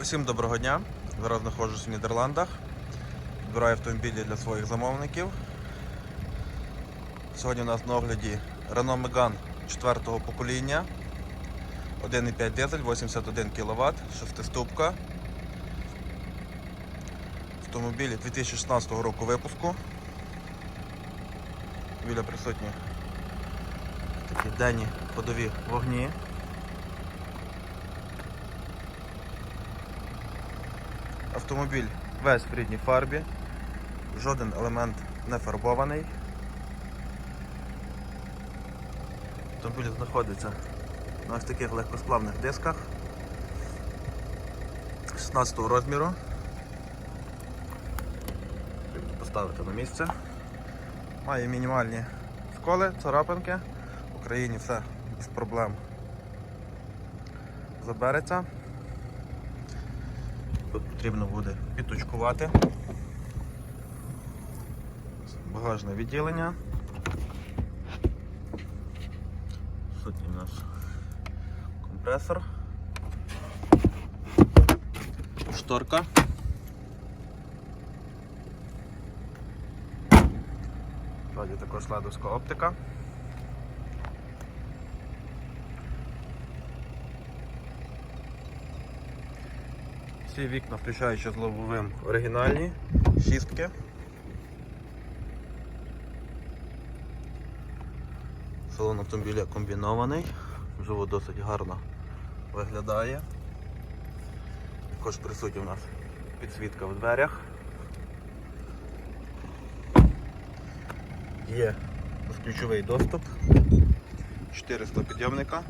Усім доброго дня. Зараз знаходжусь в Нідерландах. Збираю автомобілі для своїх замовників. Сьогодні у нас на огляді Renault Megane 4 покоління. 1,5 дизель, 81 кВт, 6-ступка. Автомобілі 2016 року випуску. Біля присутні такі денні ходові вогні. Автомобіль весь в рідній фарбі, жоден елемент не фарбований. Автомобіль знаходиться на ось таких легкосплавних дисках 16 розміру. Поставити на місце. Має мінімальні сколи, царапинки. В Україні все без проблем забереться. Тут потрібно буде підточкувати. Багажне відділення. Сутній у нас компресор. Шторка. Ззаді також ладовська оптика. Всі вікна, включаючи з лобовим, оригінальні, шістки. Салон автомобіля комбінований, вживо досить гарно виглядає. Також присутня у нас підсвітка в дверях. Є безключовий доступ, 400 підйомника,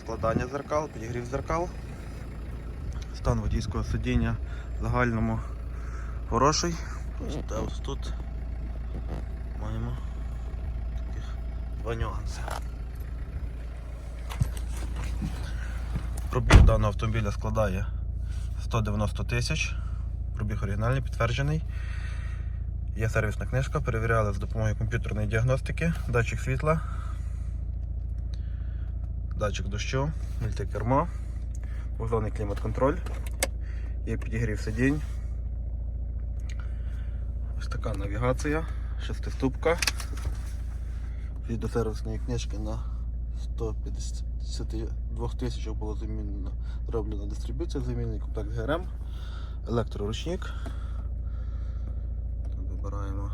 складання зеркал, підігрів зеркал. Стан водійського сидіння в загальному хороший. Ось тут маємо таких два нюанси. Пробіг даного автомобіля складає 190 тисяч. Пробіг оригінальний, підтверджений. Є сервісна книжка, перевіряли з допомогою комп'ютерної діагностики, датчик світла, датчик дощу, мультикермо, двохзонний клімат-контроль, є підігрів сидінь. Ось така навігація, шестиступка. Від сервісної книжки на 152 тисячах було замінено зроблена дистриб'юція, замінений комплект ГРМ, електроручник. Вибираємо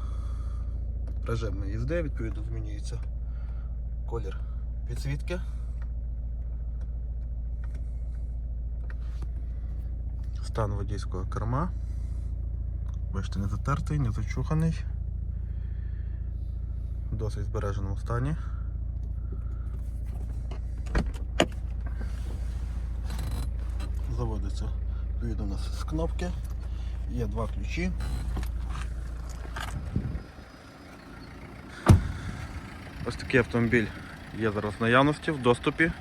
режим їзди, відповідно змінюється колір підсвітки. Стан водійського керма. Бачите, не затертий, не зачуханий. В досить збереженому стані. Заводиться відповідно у нас з кнопки. Є два ключі. Ось такий автомобіль є зараз в наявності, в доступі.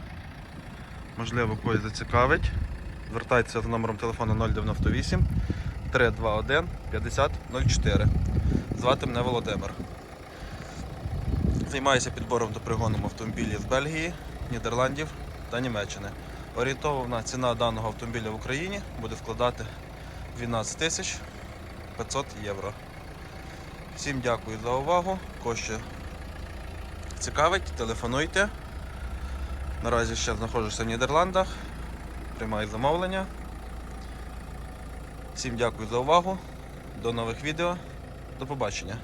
Можливо, когось зацікавить. Звертайтеся за номером телефону 098 321 5004. Звати мене Володимир. Займаюся підбором та пригоном автомобілів з Бельгії, Нідерландів та Німеччини. Орієнтована ціна даного автомобіля в Україні буде складати 12 тисяч 500 євро. Всім дякую за увагу. Кого ще цікавить, телефонуйте. Наразі ще знаходжуся в Нідерландах. Приймаю замовлення. Всім дякую за увагу. До нових відео. До побачення.